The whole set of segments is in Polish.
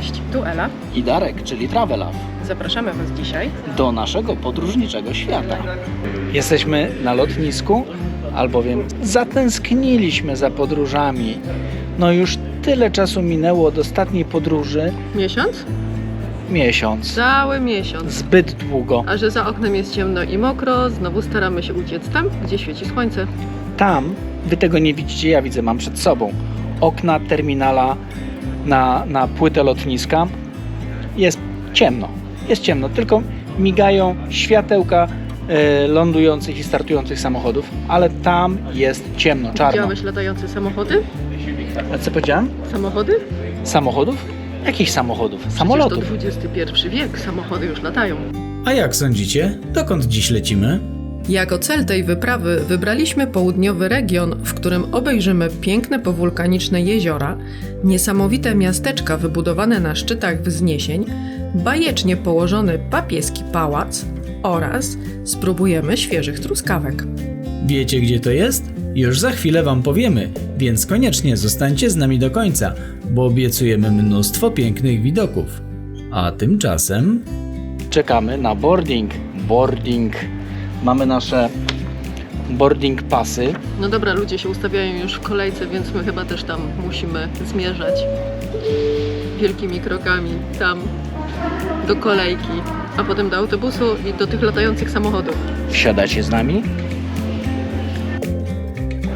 Cześć, tu Ela. i Darek, czyli Travelaw, Zapraszamy Was dzisiaj. do naszego podróżniczego świata. Jesteśmy na lotnisku, albowiem zatęskniliśmy za podróżami. No już tyle czasu minęło od ostatniej podróży. Miesiąc? Miesiąc. Cały miesiąc. Zbyt długo. A że za oknem jest ciemno i mokro, znowu staramy się uciec tam, gdzie świeci słońce. Tam, wy tego nie widzicie, ja widzę, mam przed sobą okna terminala na, na płytę lotniska. Jest ciemno, jest ciemno, tylko migają światełka e, lądujących i startujących samochodów, ale tam jest ciemno, czarno. Widziałeś latające samochody? A co powiedziałem? Samochody? Samochodów? Jakich samochodów? Przecież Samolotów. to XXI wiek, samochody już latają. A jak sądzicie, dokąd dziś lecimy? Jako cel tej wyprawy wybraliśmy południowy region, w którym obejrzymy piękne powulkaniczne jeziora, niesamowite miasteczka wybudowane na szczytach wzniesień, bajecznie położony papieski pałac oraz spróbujemy świeżych truskawek. Wiecie gdzie to jest? Już za chwilę wam powiemy, więc koniecznie zostańcie z nami do końca, bo obiecujemy mnóstwo pięknych widoków. A tymczasem Czekamy na boarding. Boarding. Mamy nasze boarding pasy. No dobra, ludzie się ustawiają już w kolejce, więc my chyba też tam musimy zmierzać wielkimi krokami tam do kolejki, a potem do autobusu i do tych latających samochodów. Wsiadacie z nami?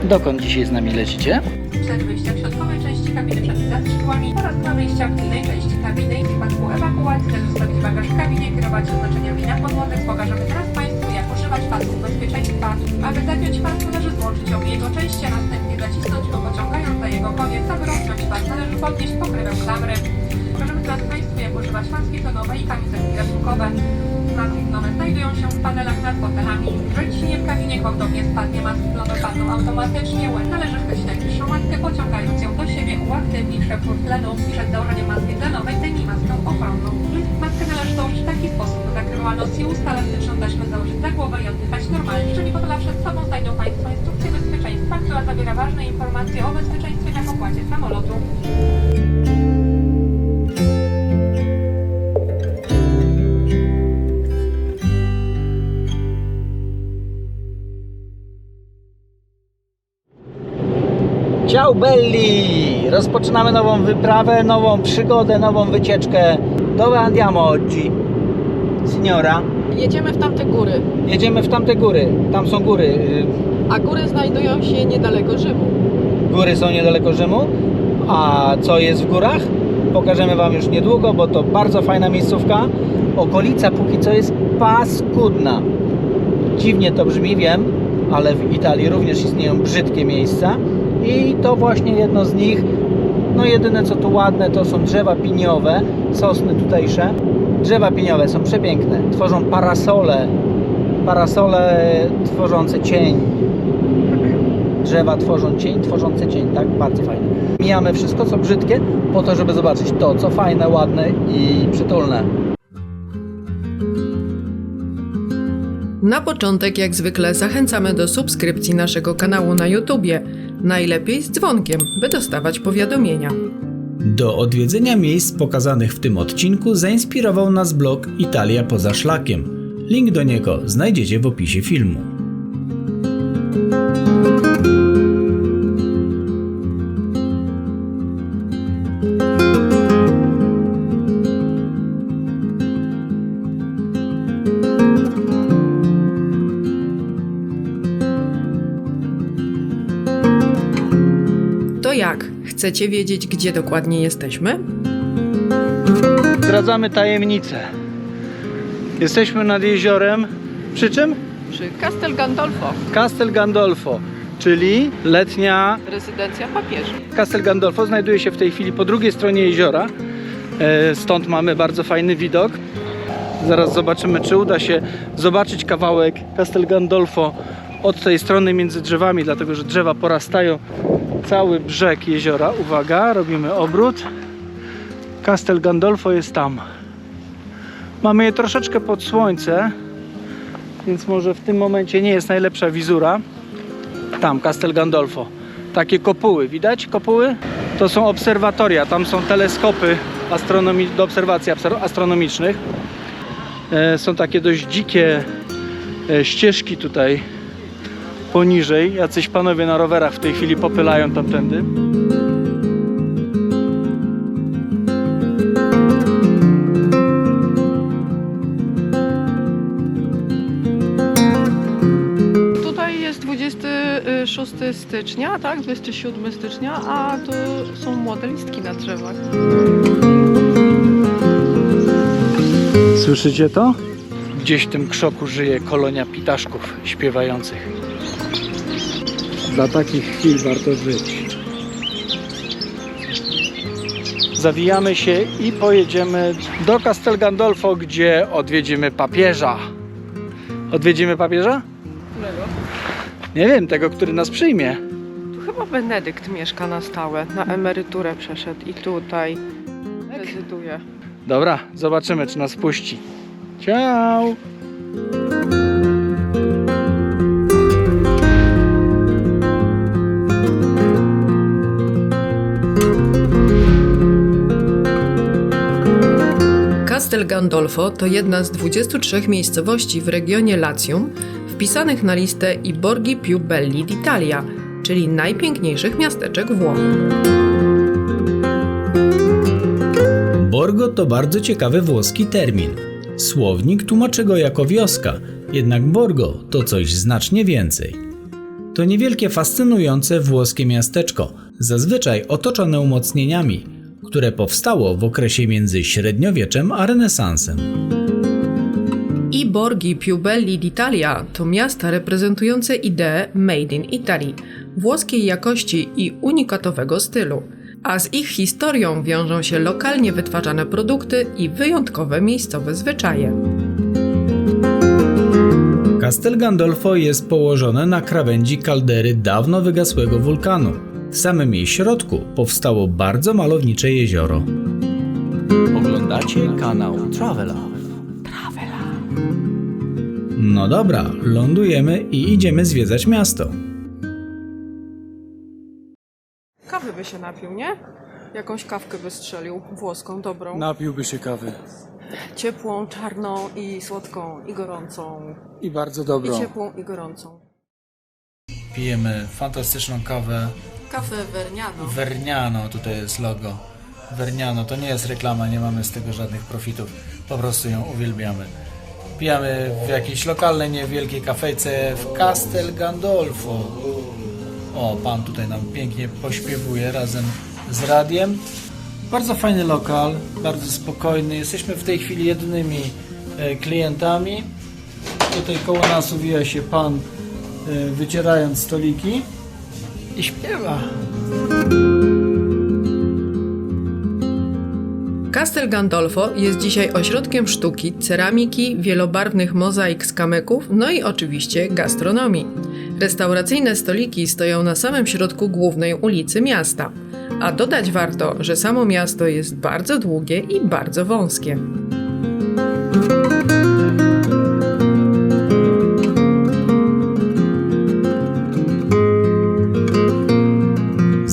Dokąd dzisiaj z nami lecicie? przed wyjściem w środkowej części kabiny przed skrzydłami oraz dwa wyjścia w tylnej części kabiny. W przypadku ewakuacji należy zostawić bagaż w kabinie, kierować oznaczeniami na podłodze. Pokażemy teraz Państwu, bezpieczeństwa. Aby zapiąć pas, należy złączyć obie jego części, a następnie zacisnąć go pociągając za jego koniec. Aby rozpiąć pas, należy podnieść pokrywę klamry. Pokażemy teraz Państwu, jak używać maski tonowe i kamizelki ratunkowe. Znaki tonowe znajdują się w panelach nad fotelami. Jeżeli w kabinie gwałtownie spadnie maski tonowe padną automatycznie. Należy chwycić najbliższą maskę, pociągając ją do siebie, uaktywni przepływ tlenu. Przed założeniem maski tlenowej zdejmij maskę ochronną. Maskę należy założyć w taki sposób, by zakrywała nos i usta elastyczną taśmę założyć za głowę i oddychać normalnie. Jeżeli fotela przed sobą znajdą Państwo instrukcję bezpieczeństwa, która zawiera ważne informacje o bezpieczeństwie na pokładzie samolotu. Ciao belli! Rozpoczynamy nową wyprawę, nową przygodę, nową wycieczkę. Dove andiamo oggi? Signora, Jedziemy w tamte góry, jedziemy w tamte góry. Tam są góry. Y, a góry znajdują się niedaleko Rzymu. Góry są niedaleko Rzymu. A co jest w górach? Pokażemy Wam już niedługo, bo to bardzo fajna miejscówka. Okolica póki co jest paskudna. Dziwnie to brzmi, wiem, ale w Italii również istnieją brzydkie miejsca. I to właśnie jedno z nich. No jedyne co tu ładne to są drzewa piniowe, sosny tutejsze. Drzewa piniowe są przepiękne, tworzą parasole, parasole tworzące cień. Drzewa tworzą cień, tworzące cień, tak? Bardzo fajne. Mijamy wszystko co brzydkie po to, żeby zobaczyć to, co fajne, ładne i przytulne. Na początek, jak zwykle, zachęcamy do subskrypcji naszego kanału na YouTubie. Najlepiej z dzwonkiem, by dostawać powiadomienia. Do odwiedzenia miejsc pokazanych w tym odcinku zainspirował nas blog Italia poza szlakiem. Link do niego znajdziecie w opisie filmu. Chcecie wiedzieć, gdzie dokładnie jesteśmy? Zdradzamy tajemnicę. Jesteśmy nad jeziorem. Przy czym? Przy Castel Gandolfo, Castel Gandolfo, czyli letnia rezydencja papieży. Castel Gandolfo znajduje się w tej chwili po drugiej stronie jeziora. E, Stąd mamy bardzo fajny widok. Zaraz zobaczymy, czy uda się zobaczyć kawałek Castel Gandolfo od tej strony między drzewami, dlatego że drzewa porastają cały brzeg jeziora. Uwaga, robimy obrót. Castel Gandolfo jest tam. Mamy je troszeczkę pod słońce, więc może w tym momencie nie jest najlepsza wizura. Tam, Castel Gandolfo. Takie kopuły, widać kopuły? To są obserwatoria, tam są teleskopy astronomi- do obserwacji astronomicznych. E, są takie dość dzikie e, ścieżki tutaj poniżej. Jacyś panowie na rowerach w tej chwili popylają tamtędy. Tutaj jest 26 stycznia, tak? 27 stycznia, a tu są młode listki na drzewach. Słyszycie to? Gdzieś w tym krzoku żyje kolonia pitaszków śpiewających. Dla takich chwil warto żyć. Zawijamy się i pojedziemy do Castel Gandolfo, gdzie odwiedzimy papieża. Odwiedzimy papieża? Nie wiem, tego, który nas przyjmie. Tu chyba Benedykt mieszka na stałe, na emeryturę przeszedł i tutaj rezyduje. Dobra, zobaczymy, czy nas puści. Ciao! Castel Gandolfo to jedna z 23 miejscowości w regionie Latium wpisanych na listę I Borghi più belli d'Italia, czyli najpiękniejszych miasteczek Włoch. Borgo to bardzo ciekawy włoski termin. Słownik tłumaczy go jako wioska, jednak Borgo to coś znacznie więcej. To niewielkie, fascynujące włoskie miasteczko, zazwyczaj otoczone umocnieniami, które powstało w okresie między średniowieczem a renesansem. I Borghi più belli d'Italia to miasta reprezentujące ideę Made in Italy, włoskiej jakości i unikatowego stylu. A z ich historią wiążą się lokalnie wytwarzane produkty i wyjątkowe miejscowe zwyczaje. Castel Gandolfo jest położone na krawędzi kaldery dawno wygasłego wulkanu. W samym jej środku powstało bardzo malownicze jezioro. Oglądacie kanał Travela. No dobra, lądujemy i idziemy zwiedzać miasto. Kawy by się napił, nie? Jakąś kawkę by strzelił, włoską, dobrą. Napiłby się kawy. Ciepłą, czarną i słodką, i gorącą. I bardzo I dobrą. ciepłą, i gorącą. Pijemy fantastyczną kawę Kawę Verniano. Verniano, tutaj jest logo. Verniano to nie jest reklama, nie mamy z tego żadnych profitów. Po prostu ją uwielbiamy. Pijamy w jakiejś lokalnej, niewielkiej kafejce w Castel Gandolfo. O, pan tutaj nam pięknie pośpiewuje razem z radiem. Bardzo fajny lokal, bardzo spokojny. Jesteśmy w tej chwili jedynymi e, klientami. Tutaj koło nas uwija się pan, e, wycierając stoliki i śpiewa. Castel Gandolfo jest dzisiaj ośrodkiem sztuki, ceramiki, wielobarwnych mozaik z kamyków, no i oczywiście gastronomii. Restauracyjne stoliki stoją na samym środku głównej ulicy miasta. A dodać warto, że samo miasto jest bardzo długie i bardzo wąskie.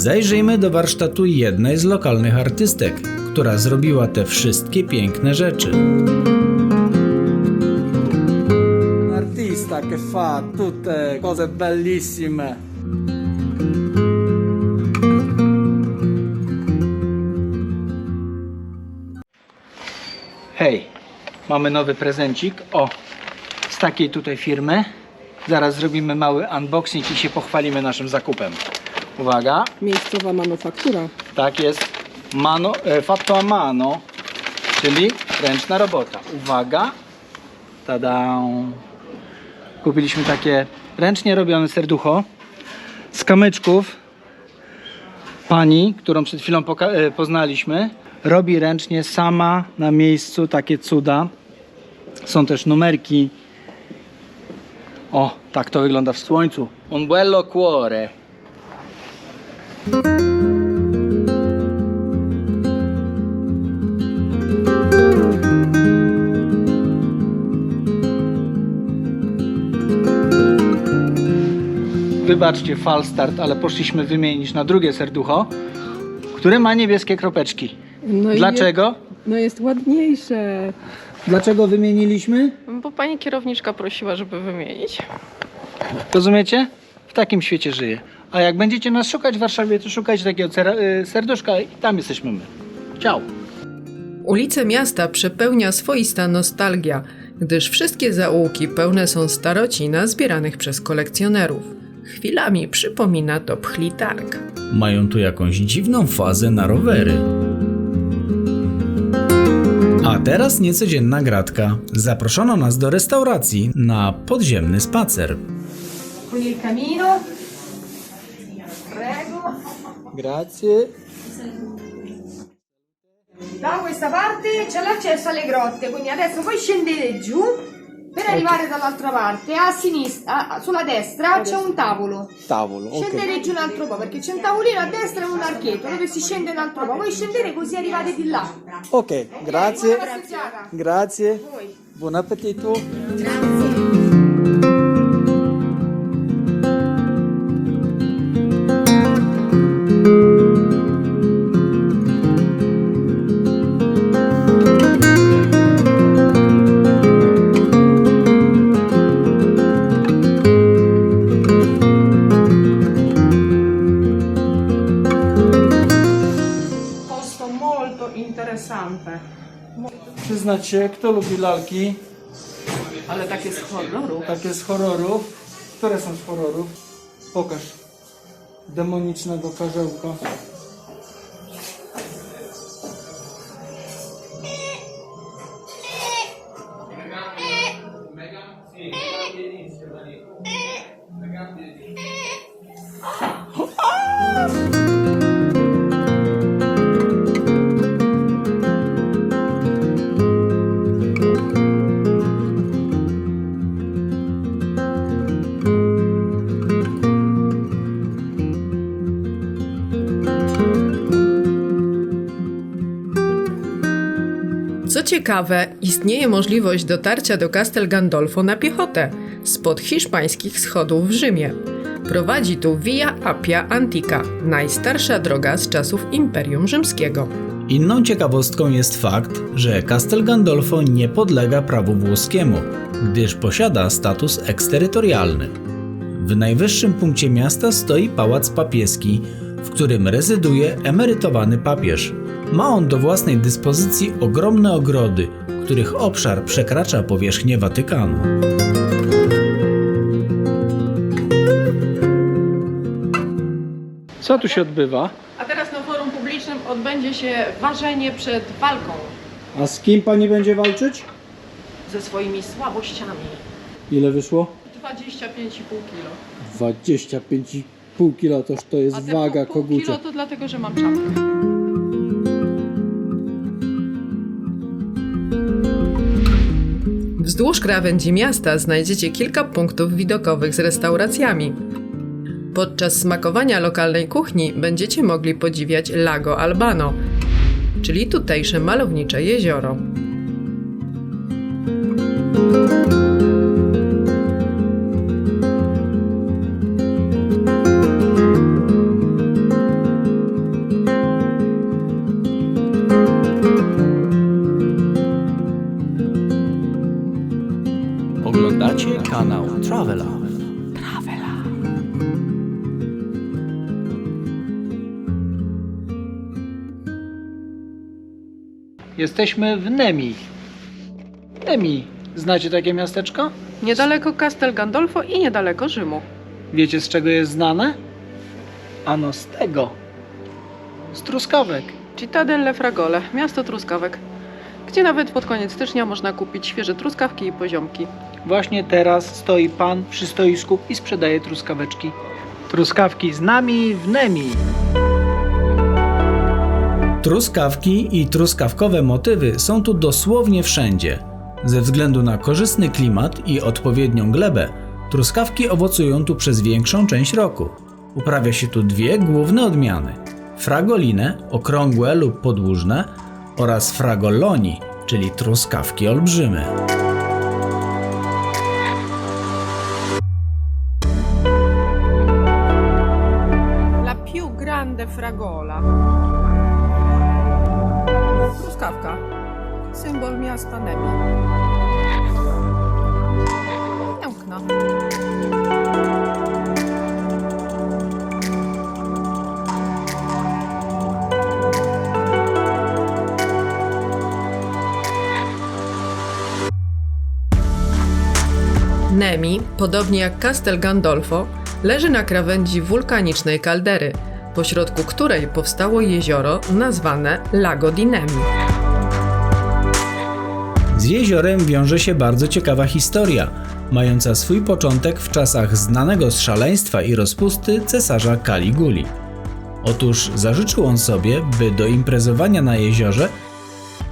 Zajrzyjmy do warsztatu jednej z lokalnych artystek, która zrobiła te wszystkie piękne rzeczy. artista che fa tutte cose bellissime. Hej, mamy nowy prezencik. O, z takiej tutaj firmy. Zaraz zrobimy mały unboxing i się pochwalimy naszym zakupem. Uwaga, Miejscowa manufaktura. tak jest. Mano, e, fatto a mano, czyli ręczna robota. Uwaga. Tada. Kupiliśmy takie ręcznie robione serducho z kamyczków. Pani, którą przed chwilą e, poznaliśmy, robi ręcznie sama na miejscu takie cuda. Są też numerki. O, tak to wygląda w słońcu. Un bello cuore. Wybaczcie falstart, ale poszliśmy wymienić na drugie serducho, które ma niebieskie kropeczki. No Dlaczego? no jest ładniejsze. Dlaczego wymieniliśmy? Bo pani kierowniczka prosiła, żeby wymienić. Rozumiecie? W takim świecie żyję. A jak będziecie nas szukać w Warszawie, to szukajcie takiego y, serduszka i tam jesteśmy my. Ciao. Ulice miasta przepełnia swoista nostalgia, gdyż wszystkie zaułki pełne są starocina zbieranych przez kolekcjonerów. Chwilami przypomina to pchli targ. Mają tu jakąś dziwną fazę na rowery. A teraz niecodzienna gratka. Zaproszono nas do restauracji na podziemny spacer. Il camino. Grazie. Da questa parte c'è l'accesso alle grotte, quindi adesso voi scendete giù per arrivare dall'altra parte. A sinistra, sulla destra c'è un tavolo. Tavolo, Scendete giù un altro po' perché c'è un tavolino a destra e un archetto dove si scende un altro po'. Voi scendete così arrivate di là. Ok, grazie. Grazie. Voi. Buon appetito. Posto się, kto lubi lalki? Ale takie z horroru. Takie z horrorów. Które są z horrorów? Pokaż. Demonicznego karzełka. Ciekawe, istnieje możliwość dotarcia do Castel Gandolfo na piechotę spod hiszpańskich schodów w Rzymie. Prowadzi tu Via Appia Antica, najstarsza droga z czasów Imperium Rzymskiego. Inną ciekawostką jest fakt, że Castel Gandolfo nie podlega prawu włoskiemu, gdyż posiada status eksterytorialny. W najwyższym punkcie miasta stoi pałac papieski, w którym rezyduje emerytowany papież. Ma on do własnej dyspozycji ogromne ogrody, których obszar przekracza powierzchnię Watykanu. Co tu się odbywa? A teraz na forum publicznym odbędzie się ważenie przed walką A z kim pani będzie walczyć? ze swoimi słabościami. Ile wyszło? 25,5 kg. 25,5 kg toż to jest A te waga pół, pół kogucia. kilo to dlatego, że mam czapkę. Wzdłuż krawędzi miasta znajdziecie kilka punktów widokowych z restauracjami. Podczas smakowania lokalnej kuchni będziecie mogli podziwiać Lago Albano, czyli tutejsze malownicze jezioro. Jesteśmy w Nemi. Nemi. Znacie takie miasteczko? Niedaleko Castel Gandolfo i niedaleko Rzymu. Wiecie z czego jest znane? Ano z tego. Z truskawek. Città delle Fragole, miasto truskawek, gdzie nawet pod koniec stycznia można kupić świeże truskawki i poziomki. Właśnie teraz stoi pan przy stoisku i sprzedaje truskaweczki. Truskawki z nami w Nemi. Truskawki i truskawkowe motywy są tu dosłownie wszędzie. Ze względu na korzystny klimat i odpowiednią glebę, truskawki owocują tu przez większą część roku. Uprawia się tu dwie główne odmiany: fragolinę, okrągłe lub podłużne, oraz fragoloni, czyli truskawki olbrzymy. Nemi, podobnie jak Castel Gandolfo, leży na krawędzi wulkanicznej kaldery, pośrodku której powstało jezioro nazwane Lago di Nemi. Z jeziorem wiąże się bardzo ciekawa historia, mająca swój początek w czasach znanego z szaleństwa i rozpusty cesarza Kaliguli. Otóż zażyczył on sobie, by do imprezowania na jeziorze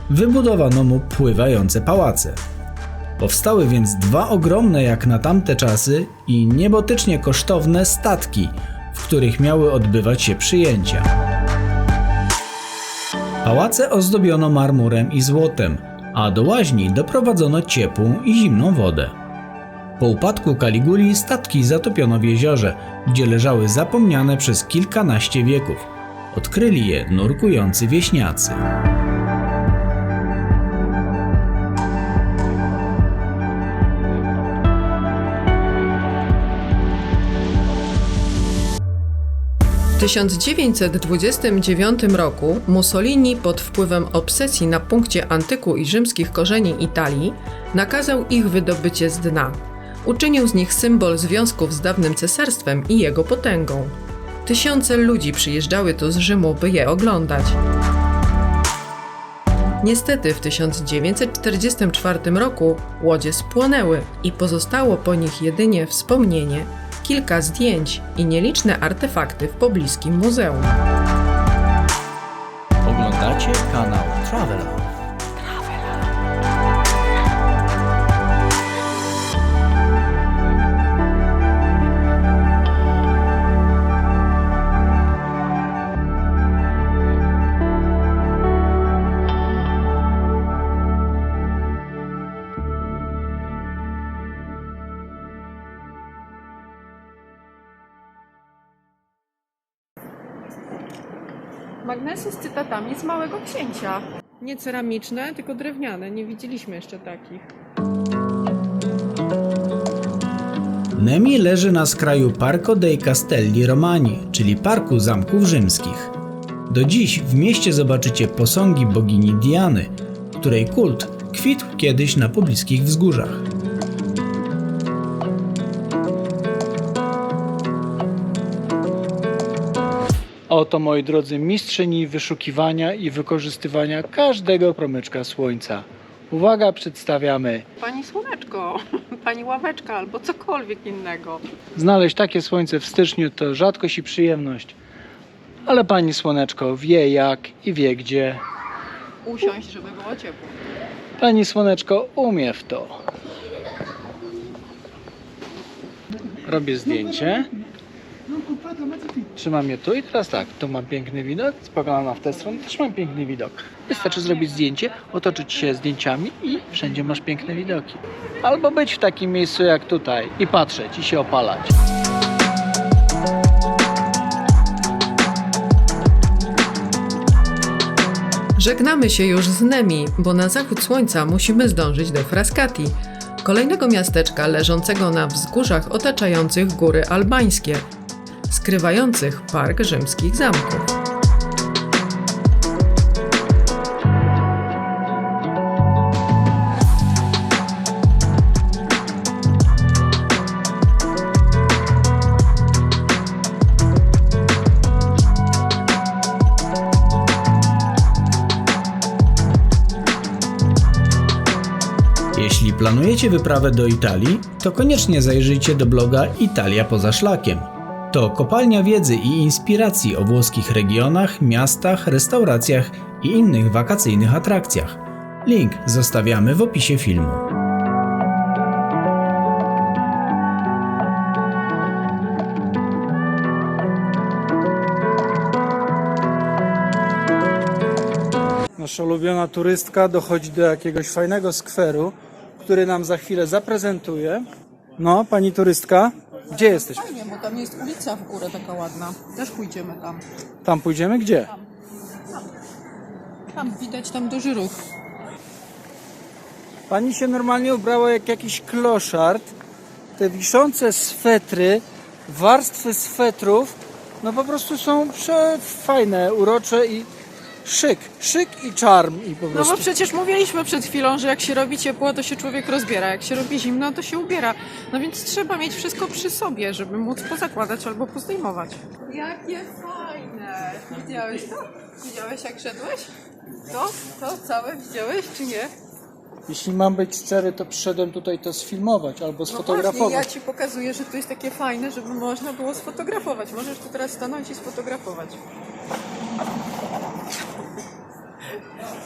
wybudowano mu pływające pałace. Powstały więc dwa ogromne jak na tamte czasy i niebotycznie kosztowne statki, w których miały odbywać się przyjęcia. Pałace ozdobiono marmurem i złotem, a do łaźni doprowadzono ciepłą i zimną wodę. Po upadku Kaliguli statki zatopiono w jeziorze, gdzie leżały zapomniane przez kilkanaście wieków. Odkryli je nurkujący wieśniacy. W 1929 roku Mussolini pod wpływem obsesji na punkcie antyku i rzymskich korzeni Italii nakazał ich wydobycie z dna. Uczynił z nich symbol związków z dawnym cesarstwem i jego potęgą. Tysiące ludzi przyjeżdżały tu z Rzymu, by je oglądać. Niestety w 1944 roku łodzie spłonęły i pozostało po nich jedynie wspomnienie, kilka zdjęć i nieliczne artefakty w pobliskim muzeum. Oglądacie kanał Traveler. Magnesy z cytatami z Małego Księcia. Nie ceramiczne, tylko drewniane. Nie widzieliśmy jeszcze takich. Nemi leży na skraju Parco dei Castelli Romani, czyli Parku Zamków Rzymskich. Do dziś w mieście zobaczycie posągi bogini Diany, której kult kwitł kiedyś na pobliskich wzgórzach. Oto, moi drodzy, mistrzyni wyszukiwania i wykorzystywania każdego promyczka słońca. Uwaga, przedstawiamy. Pani Słoneczko, pani Ławeczka albo cokolwiek innego. Znaleźć takie słońce w styczniu to rzadkość i przyjemność. Ale pani Słoneczko wie jak i wie gdzie. Usiąść, żeby było ciepło. Pani Słoneczko umie w to. Robię zdjęcie. Trzymam je tu i teraz tak, tu mam piękny widok, spoglądam w tę stronę, też mam piękny widok. Wystarczy zrobić zdjęcie, otoczyć się zdjęciami i wszędzie masz piękne widoki. Albo być w takim miejscu jak tutaj i patrzeć i się opalać. Żegnamy się już z Nemi, bo na zachód słońca musimy zdążyć do Frascati, kolejnego miasteczka leżącego na wzgórzach otaczających góry albańskie, skrywających park rzymskich zamków. Jeśli planujecie wyprawę do Italii, to koniecznie zajrzyjcie do bloga Italia poza szlakiem. To kopalnia wiedzy i inspiracji o włoskich regionach, miastach, restauracjach i innych wakacyjnych atrakcjach. Link zostawiamy w opisie filmu. Nasza ulubiona turystka dochodzi do jakiegoś fajnego skweru, który nam za chwilę zaprezentuje. No, pani turystka, gdzie jesteś? Fajnie, bo tam jest ulica w górę taka ładna. Też pójdziemy tam. Tam pójdziemy? Gdzie? Tam widać tam duży ruch. Pani się normalnie ubrała jak jakiś kloszard. Te wiszące swetry, warstwy swetrów, no po prostu są przefajne, urocze i szyk. Szyk i czarm i po No prostu. bo przecież mówiliśmy przed chwilą, że jak się robi ciepło, to się człowiek rozbiera, jak się robi zimno, to się ubiera. No więc trzeba mieć wszystko przy sobie, żeby móc pozakładać albo pozdejmować. Jakie fajne! Widziałeś to? Widziałeś jak szedłeś? To? To całe widziałeś czy nie? Jeśli mam być szczery, to przyszedłem tutaj to sfilmować albo No właśnie, sfotografować. ja ci pokazuję, że to jest takie fajne, żeby można było sfotografować. Możesz tu teraz stanąć i sfotografować.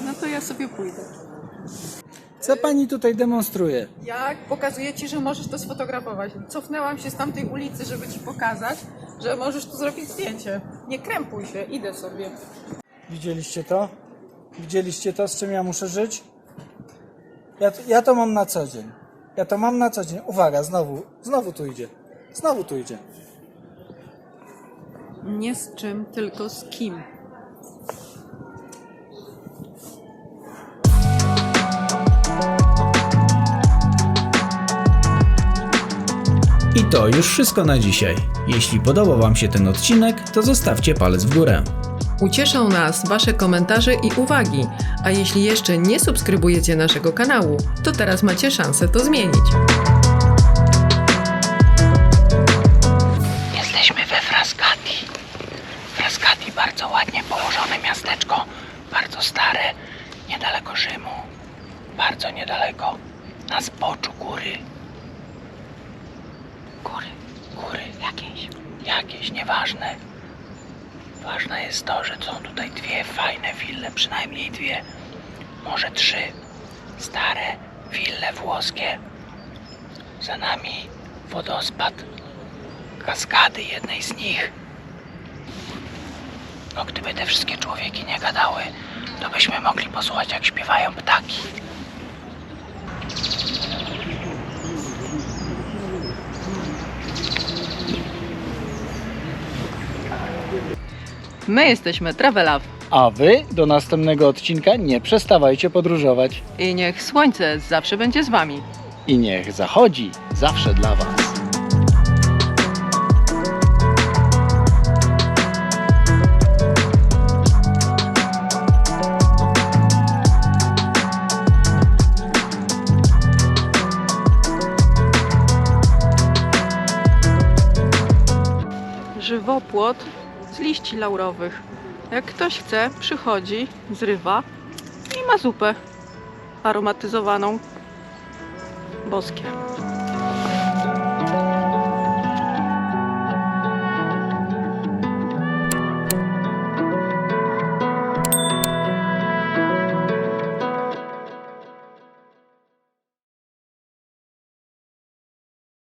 No to ja sobie pójdę. Co pani tutaj demonstruje? Jak pokazuję ci, że możesz to sfotografować. Cofnęłam się z tamtej ulicy, żeby ci pokazać, że możesz tu zrobić zdjęcie. Nie krępuj się, idę sobie. Widzieliście to? Widzieliście to, z czym ja muszę żyć? Ja, to- ja to mam na co dzień. Ja to mam na co dzień. Uwaga, znowu, znowu tu idzie. Znowu tu idzie. Nie z czym, tylko z kim. I to już wszystko na dzisiaj. Jeśli podobał Wam się ten odcinek, to zostawcie palec w górę. Ucieszą nas Wasze komentarze i uwagi, a jeśli jeszcze nie subskrybujecie naszego kanału, to teraz macie szansę to zmienić. Jesteśmy we Frascati. Frascati bardzo ładnie położone miasteczko, bardzo stare, niedaleko Rzymu. Bardzo niedaleko, na zboczu góry. Góry, góry jakieś. Jakieś, nieważne. Ważne jest to, że są tutaj dwie fajne wille, przynajmniej dwie, może trzy. Stare wille włoskie. Za nami wodospad kaskady jednej z nich. No gdyby te wszystkie człowieki nie gadały, to byśmy mogli posłuchać jak śpiewają ptaki. My jesteśmy Travelove A wy do następnego odcinka nie przestawajcie podróżować. i niech słońce zawsze będzie z Wami. I niech zachodzi zawsze dla was. Żywopłot liści laurowych. Jak ktoś chce, przychodzi, zrywa i ma zupę aromatyzowaną. Boskie.